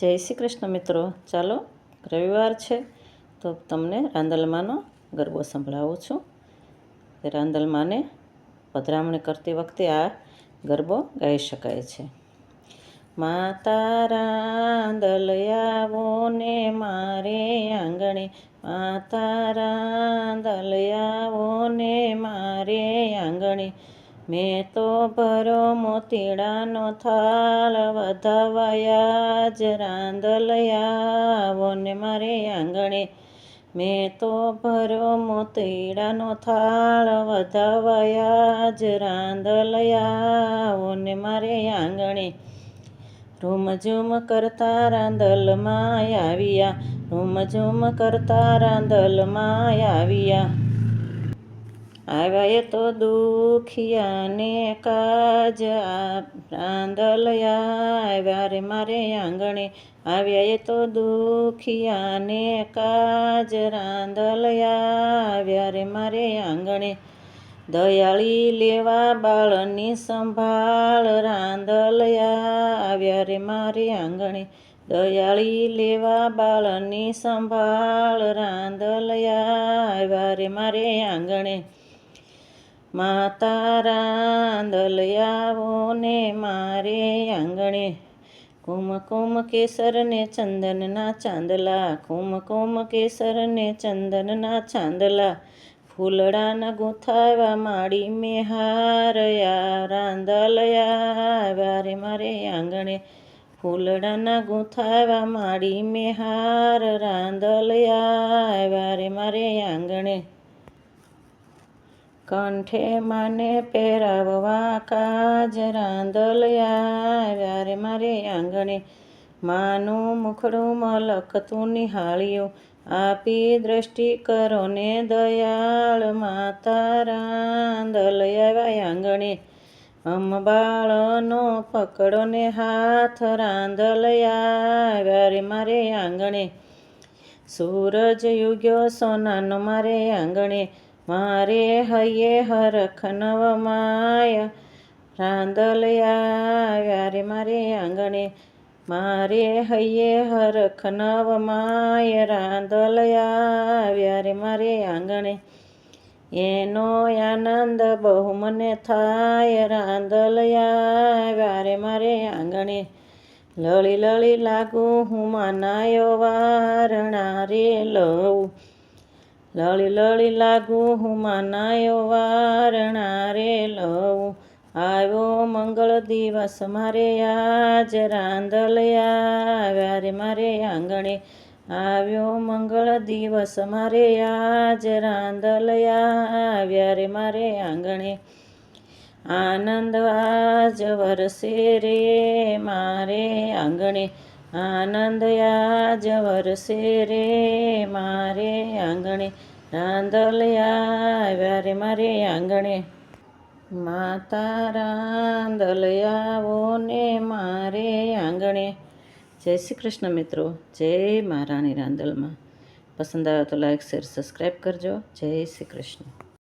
જય શ્રી કૃષ્ણ મિત્રો. ચાલો, રવિવાર છે, તો તમને રાંદલમાનો ગરબો સંભળાવું છું. રાંદલમાને પધરામણી કરતી વખતે આ ગરબો ગાઈ શકાય છે. માતા રાંદલ આવો ને મારે આંગણે, માતા રાંદલ આવો ને મારે આંગણે મેં તો ભરો મોતીડાનો થાળ વધાવાયા, જ રાંદલયાવો ને મારે આંગણે. મેં તો ભરો મોતીડાનો થાળ વધાવાયા, જ રાંદલયાવો ને મારે આંગણે. રૂમઝૂમ કરતા રાંદલમાં આવ્યા રૂમ ઝૂમ કરતા રાંદલમાં આવ્યા. આવ્યા તો દુખિયાને કાજ રાંદલયા આવ્યા રે મારે આંગણે. આવ્યા એ તો દુખિયાને કાજ રાંદલયા આવ્યા રે મારે આંગણે. દયાળી લેવા બાળની સંભાળ રાંદલયા આવ્યા રે મારે આંગણે. દયાળી લેવા બાળની સંભાળ રાંદલયા આવ્યા રે મારે આંગણે. માતા રાંદલ ને મારે આંગણે કુમકુમ કેસર ને ચંદનના ચાંદલા, કુમકુમ કેસર ને ચંદનના ચાંદલા, ફૂલડાના ગૂંથાવા માડી મેં હારયા રાંદલયા રે મારે આંગણે ફૂલડાના ગૂંથાવા માડી મેં હાર રાંદલયા વારે મારે આંગણે કંઠે મને પહેરાવવા કાજ દલયા રે મારે આંગણે. માનું મુખડું મલકતું નિહાળ્યું. આપી દ્રષ્ટિ કરો ને દયાળ માતા રાંદલયા આંગણે. અંબાળનો પકડો ને હાથ રાંદલયા રે મારે આંગણે. સૂરજ યુગ્યો સોનાનો મારે આંગણે. મારે હૈયે હરખ નવમાય રાંદલયા રે મારે આંગણે. મારે હૈયે હરખ નવમાય રાંદલયા રે મારે આંગણે. એનો આનંદ બહુ મને થાય રાંદલયા રે મારે આંગણે. લળી લળી લાગુ હું માનાયો વારણા રે લઉં. લળી લળી લાગુ હું માનાયો વારણા રે લઉં. આવ્યો મંગળ દિવસ મારે આજ રાંદલયા રે મારે આંગણે. આવ્યો મંગળ દિવસ મારે આજ રાંદલયા રે મારે આંગણે. આનંદ આજ વરસે રે મારે આંગણે. આનંદ આજ વરસે રે મારે આંગણે, રાંદલયા રે મારે આંગણે. માતા રાંદલયાવો ને મારે આંગણે. જય શ્રી કૃષ્ણ મિત્રો, જય મહારાણી રાંદલમાં. પસંદ આવે તો લાઈક શેર સબસ્ક્રાઈબ કરજો. જય શ્રી કૃષ્ણ.